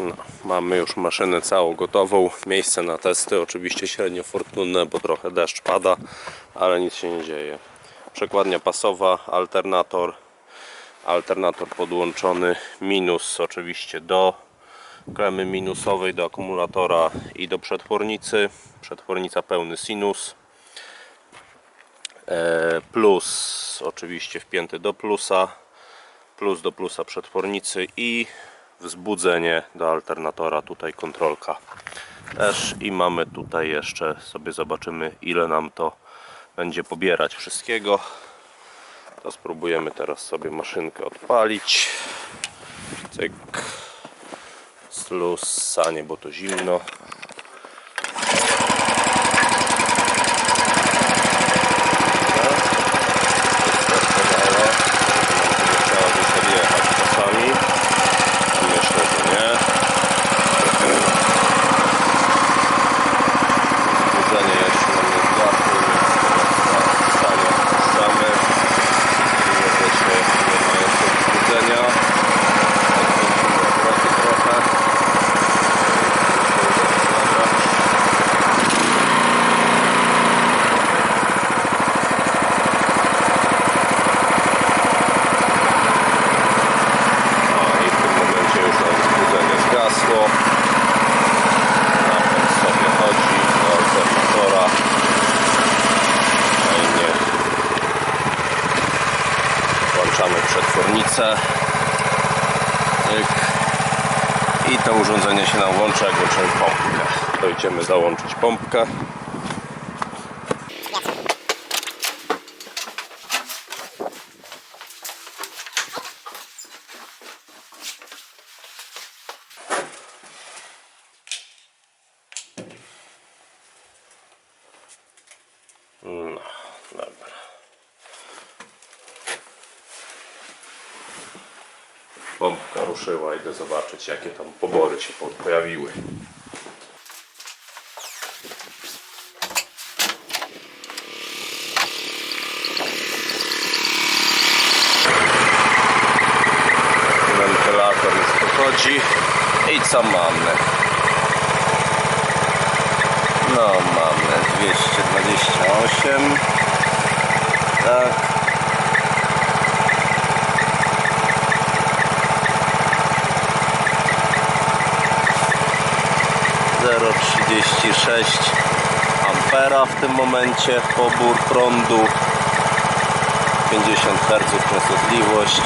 No, mamy już maszynę całą gotową. Miejsce na testy oczywiście średnio fortunne, bo trochę deszcz pada, ale nic się nie dzieje. Przekładnia pasowa, alternator, alternator podłączony, minus oczywiście do klemy minusowej, do akumulatora i do przetwornicy. Przetwornica pełny sinus. E, Plus oczywiście wpięty do plusa, plus do plusa przetwornicy i wzbudzenie do alternatora, tutaj kontrolka też i mamy tutaj jeszcze sobie zobaczymy ile nam to będzie pobierać wszystkiego. To spróbujemy teraz sobie maszynkę odpalić. Cyk. Slus, sanie, bo to zimno Doskonale. Chciałaby sobie jechać czasami. Myślę, że nie. Budzenie jeszcze nam nie zgasło, więc teraz stanie puszczamy. Nie wiecie, nie ma jeszcze budzenia. Odkręcimy obroty trochę. Nagrać. No i w tym momencie już nam wzbudzenie zgasło. Napęd sobie chodzi do alternatora. Fajnie. Włączamy przetwornicę. I to urządzenie się nam włącza jak włączymy pompkę. To idziemy załączyć pompkę. No, dobra. Pompka ruszyła, idę zobaczyć jakie tam pobory się po- pojawiły. Wentylator już wychodzi i co mamy? No mamy 228 Tak Zero trzydzieści sześć ampera w tym momencie pobór prądu 50 Hz częstotliwość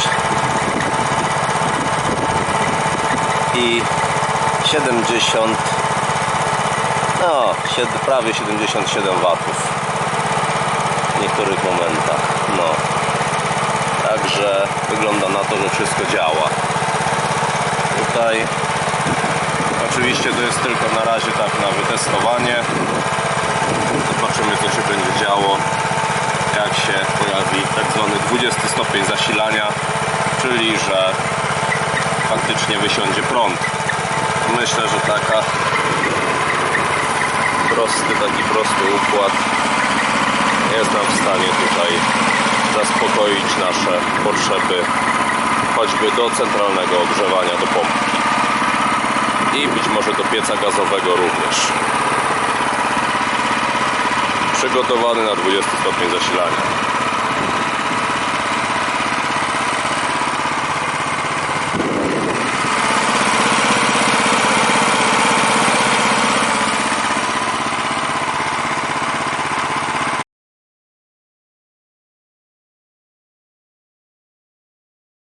i 70 no, prawie 77 watów w niektórych momentach. No. Także wygląda na to, że wszystko działa. Tutaj oczywiście to jest tylko na razie tak na wytestowanie. Zobaczymy co się będzie działo jak się pojawi tak zwany 20 stopień zasilania, czyli że faktycznie wysiądzie prąd. Myślę, że taka prosty, taki prosty układ jest nam w stanie tutaj zaspokoić nasze potrzeby choćby do centralnego ogrzewania do pompki i być może do pieca gazowego również. Przygotowany na 20 stopień zasilania